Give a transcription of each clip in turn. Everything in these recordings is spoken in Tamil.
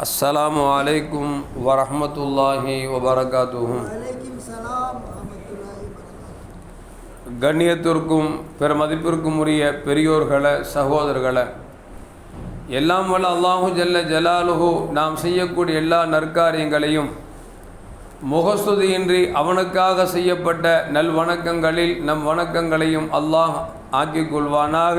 அஸ்ஸலாமு அலைக்கும் ورحمۃ اللہ وبرکاتہ கண்ணியத்திற்கும் பிற மதிப்பிற்கும் உரிய பெரியோர்களை சகோதரர்களை எல்லாம் வல்ல அல்லாஹு ஜல்ல ஜலாலுஹு நாம் செய்யக்கூடிய எல்லா நற்காரியங்களையும் முகஸ்துதியின்றி அவனுக்காக செய்யப்பட்ட நல்வணக்கங்களில் நம் வணக்கங்களையும் அல்லாஹ் ஆக்கிக் கொள்வானாக.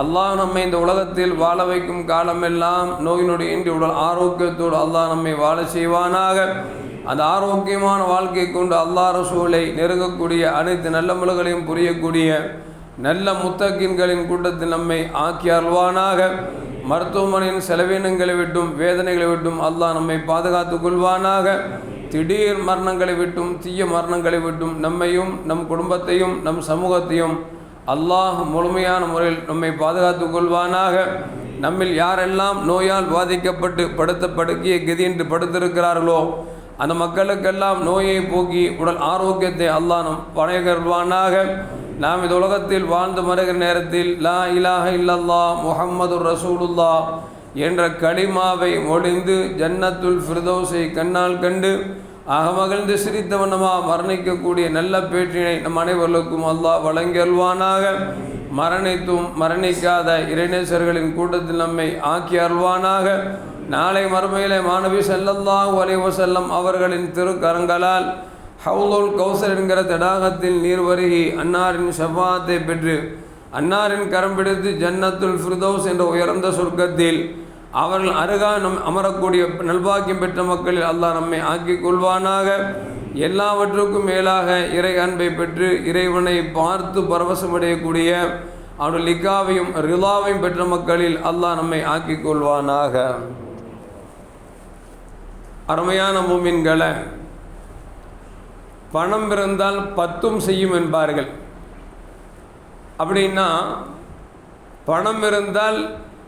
அல்லாஹ் நம்மை இந்த உலகத்தில் வாழ வைக்கும் காலமெல்லாம் நோய் நொடி இன்றி உடல் ஆரோக்கியத்தோடு அல்லாஹ் நம்மை வாழ செய்வானாக. அந்த ஆரோக்கியமான வாழ்க்கை கொண்டு அல்லாஹ் ரசூலை நெருங்கக்கூடிய அனைத்து நல்ல முழுகளையும் புரியக்கூடிய நல்ல முத்தகின்களின் கூட்டத்தில் நம்மை ஆக்கி அருள்வானாக. மருத்துவமனையின் செலவினங்களை விட்டும் வேதனைகளை விட்டும் அல்லாஹ் நம்மை பாதுகாத்துக் கொள்வானாக. திடீர் மரணங்களை விட்டும் தீய மரணங்களை விட்டும் நம்மையும் நம் குடும்பத்தையும் நம் சமூகத்தையும் அல்லாஹ் முழுமையான முறையில் நம்மை பாதுகாத்துக் கொள்வானாக. நம்மில் யாரெல்லாம் நோயால் பாதிக்கப்பட்டு படுத்த படுக்கையை கதியின்றி படுத்திருக்கிறார்களோ அந்த மக்களுக்கெல்லாம் நோயை போக்கி உடல் ஆரோக்கியத்தை அல்லாஹ் நம் வணங்கருவானாக நாம் இந்த உலகத்தில் வாழ்ந்து மறைகிற நேரத்தில் லா இலாஹ இல்லல்லா முஹம்மது ரசூலுல்லா என்ற களிமாவை மொழிந்து ஜன்னத்துல் ஃபிர்தௌஸை கண்ணால் கண்டு அகமகிழ்ந்து சிரித்த வண்ணமா மரணிக்கக்கூடிய நல்ல பேற்றினை நம் அனைவர்களுக்கும் அல்லாஹ் வழங்கியல்வானாக மரணித்தும் மரணிக்காத இறைநேசர்களின் கூட்டத்தில் நம்மை ஆக்கி அல்வானாக நாளை மறுமையிலே மாணவி செல்லல்லாஹு அலைஹி வஸல்லம் அவர்களின் திருக்கரங்களால் ஹவுலுல் கௌசர் என்கிற தடாகத்தில் நீர் வருகி அன்னாரின் செவ்வாத்தை பெற்று அன்னாரின் கரம் பிடித்து ஜன்னத்துல் ஃபிர்தோஸ் என்ற உயர்ந்த சொர்க்கத்தில் அவர்கள் அருகா நம் அமரக்கூடிய நல்பாக்கியம் பெற்ற மக்களில் அல்லாஹ் நம்மை ஆக்கிக் கொள்வானாக. எல்லாவற்றுக்கும் மேலாக இறை அன்பை பெற்று இறைவனை பார்த்து பரவசமடையக்கூடிய அவருடைய லிக்காவையும் ரிலாவையும் பெற்ற மக்களில் அல்லாஹ் நம்மை ஆக்கிக் கொள்வானாக. அருமையான மூமின்களை பணம் இருந்தால் பத்தும் செய்யும் என்பார்கள். அப்படின்னா பணம் இருந்தால்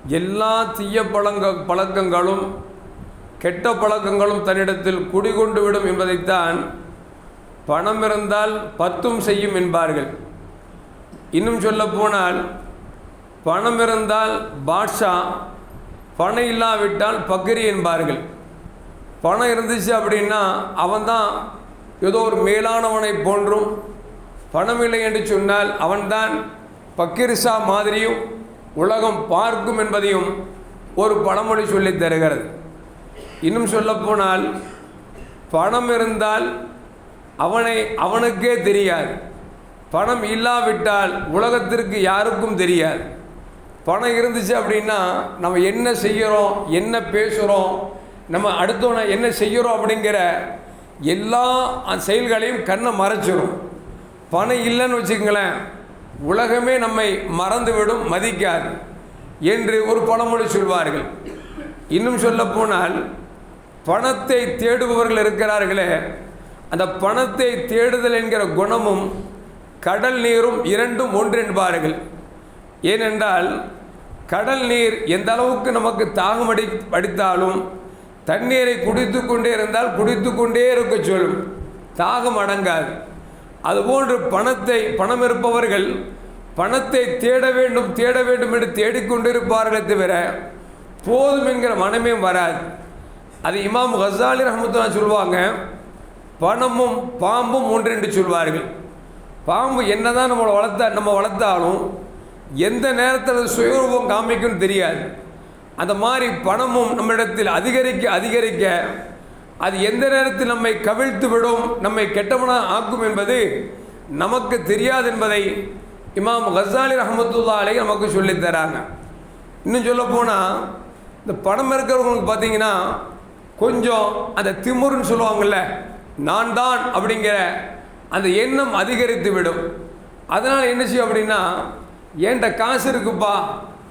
எல்லா தீய பழங்க பழக்கங்களும் கெட்ட பழக்கங்களும் தன்னிடத்தில் குடிகொண்டு விடும் என்பதைத்தான் பணம் இருந்தால் பத்தும் செய்யும் என்பார்கள். இன்னும் சொல்லப்போனால் பணம் இருந்தால் பாட்ஷா பணம் இல்லாவிட்டால் பக்ரி என்பார்கள். பணம் இருந்துச்சு அப்படின்னா அவன்தான் ஏதோ ஒரு மேலானவனை போன்றும் பணம் இல்லை என்று சொன்னால் அவன்தான் பக்கிரிசா மாதிரியும் உலகம் பார்க்கும் என்பதையும் ஒரு பழமொழி சொல்லி தருகிறது. இன்னும் சொல்லப்போனால் பணம் இருந்தால் அவனை அவனுக்கே தெரியாது. பணம் இல்லாவிட்டால் உலகத்திற்கு யாருக்கும் தெரியாது. பணம் இருந்துச்சு அப்படின்னா நம்ம என்ன செய்கிறோம் என்ன பேசுகிறோம் நம்ம அடுத்தவனை என்ன செய்கிறோம் அப்படிங்கிற எல்லா செயல்களையும் கண்ணை மறைச்சிடும் பணம் இல்லைன்னு வச்சுக்கங்களேன் உலகமே நம்மை மறந்துவிடும் மதிக்காது என்று ஒரு பழமொழி சொல்வார்கள். இன்னும் சொல்லப்போனால் பணத்தை தேடுபவர்கள் இருக்கிறார்களே அந்த பணத்தை தேடுதல் என்கிற குணமும் கடல் நீரும் இரண்டும் ஒன்று என்பார்கள் ஏனென்றால் கடல் நீர் எந்த அளவுக்கு நமக்கு தாகம் அடி அடித்தாலும் தண்ணீரை குடித்து கொண்டே இருந்தால் குடித்து கொண்டே இருக்க சொல்லும். தாகம் அடங்காது. அதுபோன்று பணத்தை பணம் இருப்பவர்கள் பணத்தை தேட வேண்டும் தேட வேண்டும் என்று தேடிக்கொண்டிருப்பார்களே தவிர போதும் என்கிற மனமே வராது. அது இமாம் ஹசாலி ரஹமத்துல்லா சொல்லுவாங்க பணமும் பாம்பும் ஒன்று என்று சொல்வார்கள். பாம்பு என்னதான் நம்மளை வளர்த்தா நம்ம வளர்த்தாலும் எந்த நேரத்தில் சுயரூபம் காமிக்கும்னு தெரியாது. அந்த மாதிரி பணமும் நம்மிடத்தில் அதிகரிக்க அதிகரிக்க அது எந்த நேரத்தில் நம்மை கவிழ்த்து விடும் நம்மை கெட்டவனாக ஆக்கும் என்பது நமக்கு தெரியாது என்பதை இமாம் ஹசாலி ரஹமத்துல்லா அலை நமக்கு சொல்லித்தராங்க இன்னும் சொல்ல போனால் இந்த பணம் இருக்கிறவங்களுக்கு பார்த்தீங்கன்னா கொஞ்சம் அந்த திமுருன்னு சொல்லுவாங்கள்ல நான் தான் அப்படிங்கிற அந்த எண்ணம் அதிகரித்து விடும். அதனால் என்ன செய்யும் அப்படின்னா என்கிட்ட காசு இருக்குப்பா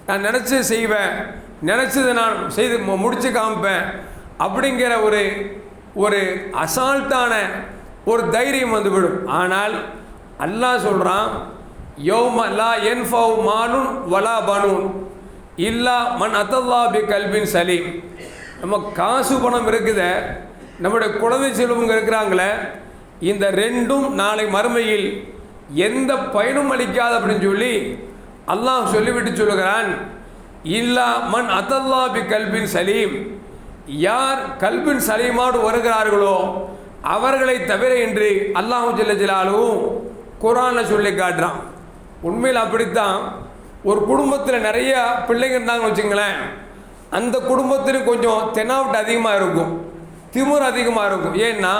நான் நினச்சது செய்வேன் நினச்சதை நான் செய்து மு- முடிச்சு காமிப்பேன் அப்படிங்கிற ஒரு ஒரு அசால்ட்டான ஒரு தைரியம் வந்துவிடும். ஆனால் அல்லாஹ் சொல்கிறான் யௌம லா என்ஃபவ் மானுன் வலா பனூன் இல்லா மன் அத்தல்லா பி கல்பின் சலீம். நம்ம காசு பணம் இருக்குத நம்முடைய குழந்தை செல்வங்க இருக்கிறாங்களே இந்த ரெண்டும் நாளை மறுமையில் எந்த பயனும் அளிக்காது அப்படின்னு சொல்லி அல்லாஹ் சொல்லிவிட்டு சொல்லுகிறான் இல்லா மண் அத்தல்லா பி கல்பின் சலீம். யார் கல்பின் சலீமாடு வருகிறார்களோ அவர்களை தவிர இன்றி அல்லாஹு ஜல்ல குரானை சொல்லி காட்டுறான். உண்மையில் அப்படித்தான். ஒரு குடும்பத்தில் நிறைய பிள்ளைங்க இருந்தாங்கன்னு வச்சுங்களேன். அந்த குடும்பத்தில் கொஞ்சம் தென்னாவட்டு அதிகமாக இருக்கும். திமுர் அதிகமாக இருக்கும். ஏன்னா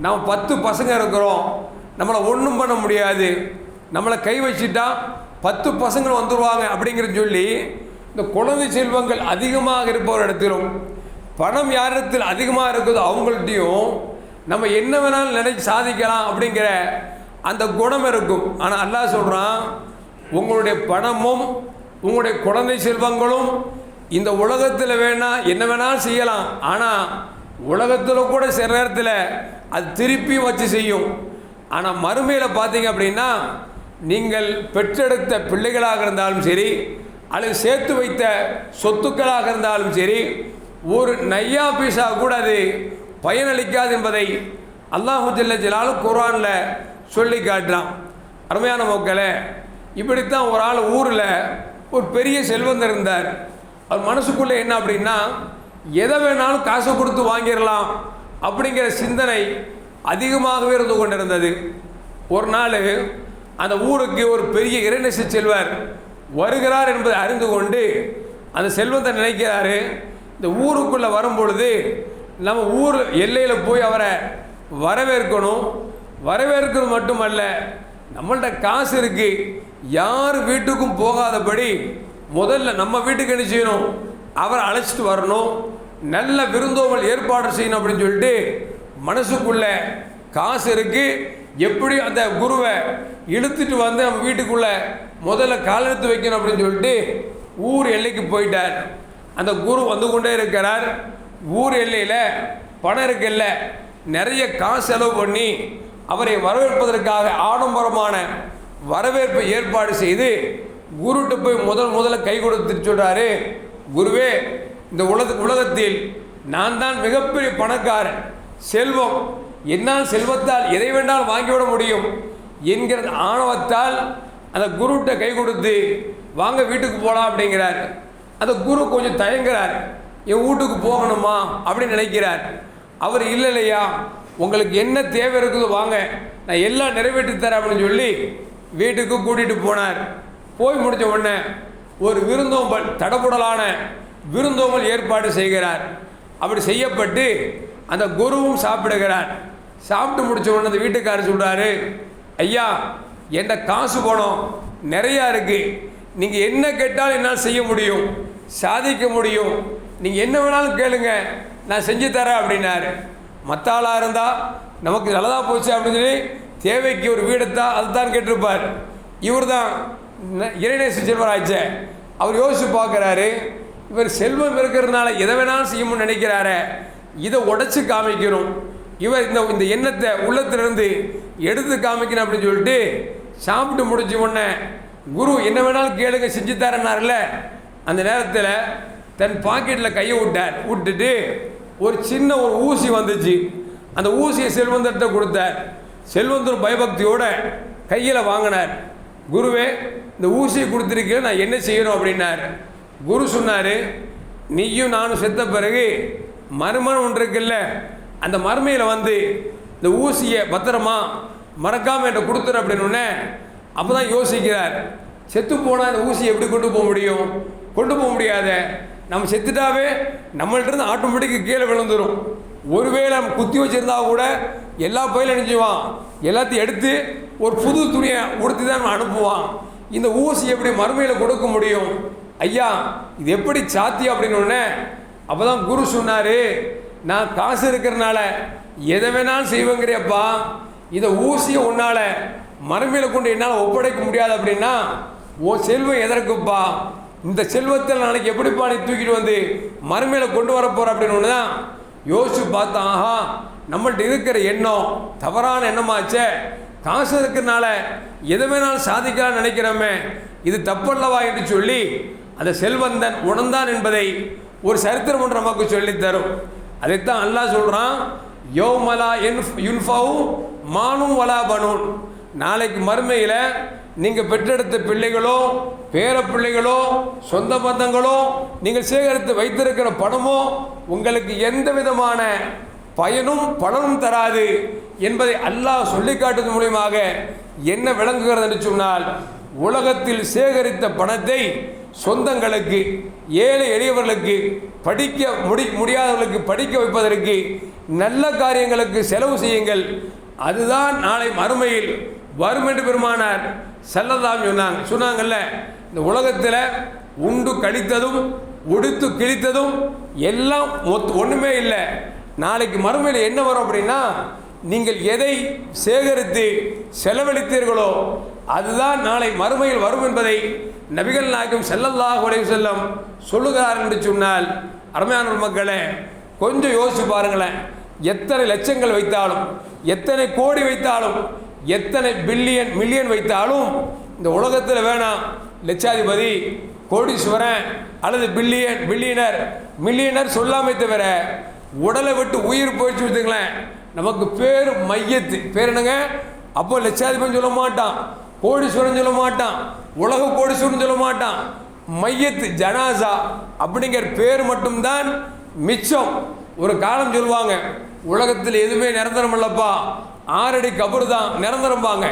நம்ம பத்து பசங்க இருக்கிறோம். நம்மளை ஒன்றும் பண்ண முடியாது. நம்மளை கை வச்சுட்டா பத்து பசங்கள் வந்துடுவாங்க அப்படிங்கிறது சொல்லி இந்த குழந்தை செல்வங்கள் அதிகமாக இருப்பவர் இடத்திலும் பணம் யாரிடத்தில் அதிகமாக இருக்குதோ அவங்கள்ட்டையும் நம்ம என்ன வேணாலும் நினைச்சு சாதிக்கலாம் அப்படிங்கிற அந்த குணம் இருக்கும். ஆனால் அல்லாஹ் சொல்கிறான் உங்களுடைய பணமும் உங்களுடைய குழந்தை செல்வங்களும் இந்த உலகத்தில் வேணால் என்ன வேணாலும் செய்யலாம். ஆனால் உலகத்தில் கூட சில நேரத்தில் அது திருப்பி வச்சு செய்யும். ஆனால் மறுமையில் பார்த்தீங்க அப்படின்னா நீங்கள் பெற்றெடுத்த பிள்ளைகளாக இருந்தாலும் சரி அல்லது சேர்த்து வைத்த சொத்துக்களாக இருந்தாலும் சரி ஒரு நையா பீசா கூட அது பயனளிக்காது என்பதை அல்லாஹு ஜல்ல ஜலாலும் குரானில் சொல்லி காட்டுறான். அருமையான மக்களே இப்படித்தான் ஒரு ஆள் ஊரில் ஒரு பெரிய செல்வந்தர் இருந்தார். அவர் மனசுக்குள்ளே என்ன அப்படின்னா எதை வேணாலும் காசு கொடுத்து வாங்கிடலாம் அப்படிங்கிற சிந்தனை அதிகமாகவே இருந்து கொண்டிருந்தது. ஒரு நாள் அந்த ஊருக்கு ஒரு பெரிய இறைநேச செல்வர் வருகிறார் என்பதை அறிந்து கொண்டு அந்த செல்வத்தை நினைக்கிறாரு இந்த ஊருக்குள்ளே வரும்பொழுது நம்ம ஊர் எல்லையில் போய் அவரை வரவேற்கணும். வரவேற்கிறது மட்டுமல்ல நம்மள்கிட்ட காசு இருக்குது யார் வீட்டுக்கும் போகாதபடி முதல்ல நம்ம வீட்டுக்கு என்ன செய்யணும்? அவரை அழைச்சிட்டு வரணும். நல்ல விருந்தோம்பல் ஏற்பாடு செய்யணும் அப்படின்னு சொல்லிட்டு மனசுக்குள்ளே காசு இருக்குது எப்படி அந்த குருவை இழுத்துட்டு வந்து நம்ம வீட்டுக்குள்ளே முதல்ல கால் எடுத்து வைக்கணும் அப்படின்னு சொல்லிட்டு ஊர் எல்லைக்கு போயிட்டார். அந்த குரு வந்து கொண்டே இருக்கிறார். ஊர் எல்லையில் பணம் இருக்குல்ல நிறைய காசு செலவு பண்ணி அவரை வரவேற்பதற்காக ஆடம்பரமான வரவேற்பை ஏற்பாடு செய்து குருட்டு போய் முதல் முதல்ல கை கொடுத்துட்டு சொல்கிறாரு குருவே இந்த உலக உலகத்தில் நான் தான் மிகப்பெரிய பணக்காரன். செல்வம் என்னால் செல்வத்தால் எதை வேண்டாலும் வாங்கிவிட முடியும் என்கிற ஆணவத்தால் அந்த குருட்ட கை கொடுத்து வாங்க வீட்டுக்கு போகலாம் அப்படிங்கிறார். அந்த குரு கொஞ்சம் தயங்குறார். என் வீட்டுக்கு போகணுமா? அப்படின்னு நினைக்கிறார். அவர் இல்லை இல்லையா உங்களுக்கு என்ன தேவை இருக்குதோ வாங்க. நான் எல்லாம் நிறைவேற்றி தரேன் அப்படின்னு சொல்லி வீட்டுக்கு கூட்டிகிட்டு போனார். போய் முடித்த உடனே ஒரு விருந்தோம்பல் தடபுடலான விருந்தோம்பல் ஏற்பாடு செய்கிறார். அப்படி செய்யப்பட்டு அந்த குருவும் சாப்பிடுகிறார். சாப்பிட்டு முடிச்ச உடனே அந்த வீட்டுக்காரர் சொல்கிறாரு ஐயா என்கிட்ட காசு பணம் நிறையா இருக்குது நீங்கள் என்ன கேட்டாலும் என்னால் செய்ய முடியும். சாதிக்க முடியும். நீங்கள் என்ன வேணாலும் கேளுங்க. நான் செஞ்சு தரேன் அப்படின்னாரு. மற்ற ஆளாக இருந்தால் நமக்கு நல்லதாக போச்சு அப்படின்னு சொல்லி தேவைக்கு ஒரு வீடுத்தா அதுதான் கேட்டிருப்பார். இவர் தான் இறைநேச செல்வராஜ. அவர் யோசித்து பார்க்குறாரு இவர் செல்வம் இருக்கிறதுனால எதை வேணாலும் செய்யணும்னு நினைக்கிறாரு. இதை உடச்சி காமிக்கணும். இவர் இந்த இந்த எண்ணத்தை உள்ளத்திலிருந்து எடுத்து காமிக்கணும் அப்படின்னு சொல்லிட்டு சாப்பிட்டு முடிச்ச உடனே குரு என்ன வேணாலும் கேளுங்க செஞ்சு தரேன்னார்ல அந்த நேரத்தில் தன் பாக்கெட்டில் கையை விட்டார். விட்டுட்டு ஒரு சின்ன ஒரு ஊசி வந்துச்சு. அந்த ஊசியை செல்வந்தர்கிட்ட கொடுத்தார். செல்வந்தர் பயபக்தியோட கையில் வாங்கினார். குருவே இந்த ஊசியை கொடுத்துருக்கீங்க நான் என்ன செய்யணும்? அப்படின்னார். குரு சொன்னார் நீயும் நானும் செத்த பிறகு மறுமணம் ஒன்று இருக்குல்ல அந்த மருமையில் வந்து இந்த ஊசியை பத்திரமா மறக்காமல் என்கிட்ட கொடுத்துரு அப்படின்னு அப்போ தான் யோசிக்கிறார். செத்து போனால் இந்த ஊசியை எப்படி கொண்டு போக முடியும்? கொண்டு போக முடியாத. நம்ம செத்துட்டாவே நம்மள்கிட்ட இருந்து ஆட்டோமேட்டிக்காக கீழே விழுந்துடும் ஒருவேளை நம்ம குத்தி வச்சுருந்தா கூட எல்லா பயிலும் நினைச்சுவான் எல்லாத்தையும் எடுத்து ஒரு புது துணியை உடுத்தி தான் நம்ம அனுப்புவான். இந்த ஊசி எப்படி மறுமையில் கொடுக்க முடியும்? ஐயா இது எப்படி சாத்தியம் அப்படின்னு அப்போ தான் குரு சொன்னார் நான் காசு இருக்கிறனால எதை வேணாலும் செய்வேங்கிறியப்பா. இதை ஊசியை உன்னால் மறுமையில் கொண்டு என்னால் ஒப்படைக்க முடியாது அப்படின்னா ஓ செல்வம் எதற்குப்பா? இந்த செல்வத்தில் நாளைக்கு எப்படிப்பா நீ தூக்கிட்டு வந்து மறுமையில் கொண்டு வர போகிற அப்படின்னு ஒன்று தான் யோசிச்சு பார்த்தா ஆஹா நம்மள்ட்ட இருக்கிற எண்ணம் தவறான எண்ணமாச்சே. காசு இருக்கிறனால எது வேணாலும் சாதிக்கலாம்னு நினைக்கிறோமே. இது தப்பல்லவா என்று சொல்லி அந்த செல்வந்தன் உணர்ந்தான் என்பதை ஒரு சரித்திரம் ஒன்று நமக்கு சொல்லித்தரும். அதைத்தான் அல்லாஹ் சொல்கிறான் யோமலா என் யுன்ஃபவு மானும் வலா பனூன். நாளைக்கு மறுமையில் நீங்கள் பெற்றெடுத்த பிள்ளைகளோ பேர பிள்ளைகளோ சொந்த பந்தங்களோ நீங்கள் சேகரித்து வைத்திருக்கிற பணமோ உங்களுக்கு எந்த விதமான பயனும் பலனும் தராது என்பதை அல்லாஹ் சொல்லி காட்டுவது மூலியமாக என்ன விளங்குகிறது என்று சொன்னால் உலகத்தில் சேகரித்த பணத்தை சொந்தங்களுக்கு ஏழை எளியவர்களுக்கு படிக்க முடி முடியாதவர்களுக்கு படிக்க வைப்பதற்கு நல்ல காரியங்களுக்கு செலவு செய்யுங்கள். அதுதான் நாளை மறுமையில் வரும் என்று பெருமானார் செல்லதாம் சொன்னாங்க சொன்னாங்கல்ல இந்த உலகத்தில் உண்டு கழித்ததும் உடுத்து கிழித்ததும் எல்லாம் ஒன்றுமே இல்லை. நாளைக்கு மறுமையில் என்ன வரும் அப்படின்னா நீங்கள் எதை சேகரித்து செலவழித்தீர்களோ அதுதான் நாளை மறுமையில் வரும் என்பதை நபிகள் நாயகம் செல்லல்லாஹு உடைய செல்லம் சொல்லுகிறார் என்று சொன்னால் அருமையான மக்களே கொஞ்சம் யோசிச்சு பாருங்களேன். எத்தனை லட்சங்கள் வைத்தாலும் எத்தனை கோடி வைத்தாலும் எத்தனை பில்லியன் மில்லியன் வைத்தாலும் இந்த உலகத்தில் வேணாம் லட்சாதிபதி கோடீஸ்வரன் அல்லது பில்லியன் பில்லியனர் மில்லியனர் சொல்லாமே தவிர உடலை விட்டு உயிர் போயிடுச்சு வச்சுங்களேன் நமக்கு பேர் மையத்து. பேர் என்னங்க? அப்போ லட்சாதிபதி சொல்ல மாட்டான் கோடீஸ்வரன் சொல்ல மாட்டான் உலக கோடீஸ்வரன் சொல்ல மாட்டான். மையத்து ஜனாசா அப்படிங்கிற பேர் மட்டும்தான் மிச்சம். ஒரு காலம் சொல்லுவாங்க உலகத்தில் எதுவுமே நிரந்தரம் இல்லைப்பா. ஆறடி கபரு தான் நிரந்தரம்பாங்க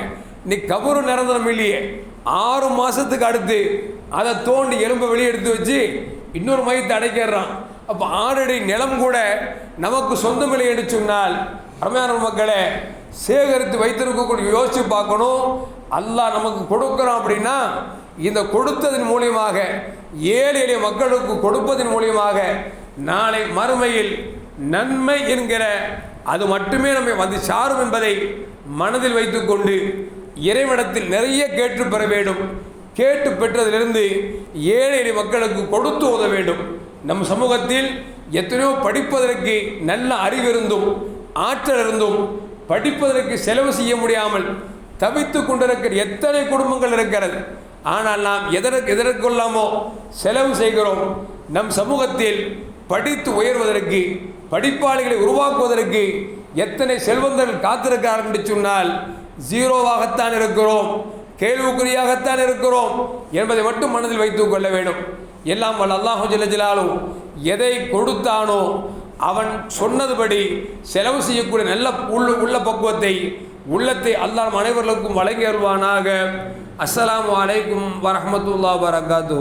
நீ கபரு நிரந்தரம் இல்லையே. ஆறு மாதத்துக்கு அடுத்து அதை தோண்டி எலும்பை வெளியே எடுத்து வச்சு இன்னொரு மையத்தை அடைக்கிறான் அப்போ ஆறடி நிலம் கூட நமக்கு சொந்தமில்லை என்று சொன்னால் அருமையான மக்களே சேகரித்து வைத்திருக்கக்கூடிய யோசிச்சு பார்க்கணும். அல்லாஹ் நமக்கு கொடுக்குறோம் அப்படின்னா இந்த கொடுத்ததன் மூலியமாக ஏழை எளிய மக்களுக்கு கொடுப்பதன் மூலியமாக நாளை மறுமையில் நன்மை என்கிற அது மட்டுமே நம்மை வந்து சாரும் என்பதை மனதில் வைத்துக்கொண்டு இறைவனத்தில் நிறைய கேட்டு பெற வேண்டும். கேட்டு பெற்றதிலிருந்து ஏழை எளிய மக்களுக்கு கொடுத்து உதவ வேண்டும். நம் சமூகத்தில் எத்தனையோ படிப்பதற்கு நல்ல அறிவிருந்தும் ஆற்றல் இருந்தும் படிப்பதற்கு செலவு செய்ய முடியாமல் தவித்து கொண்டிருக்கிற எத்தனை குடும்பங்கள் இருக்கிறது. ஆனால் நாம் எதற்கு எதற்கொள்ளாமோ செலவு செய்கிறோம். நம் சமூகத்தில் படித்து உயர்வதற்கு படிப்பாளிகளை உருவாக்குவதற்கு எத்தனை செல்வந்தர்கள் காத்திருக்கிறார்கள் என்று சொன்னால் ஜீரோவாகத்தான் இருக்கிறோம் கேள்விக்குறியாகத்தான் இருக்கிறோம் என்பதை மட்டும் மனதில் வைத்துக் கொள்ள வேண்டும். எல்லாம் வல்ல அல்லாஹு ஜல்ல எதை கொடுத்தானோ அவன் சொன்னதுபடி செலவு செய்யக்கூடிய நல்ல உள்ள உள்ள பக்குவத்தை உள்ளத்தை அல்லாஹ் அனைவர்களுக்கும் வழங்கி அருள்வானாக. அஸ்ஸலாமு அலைக்கும் வரகாத்து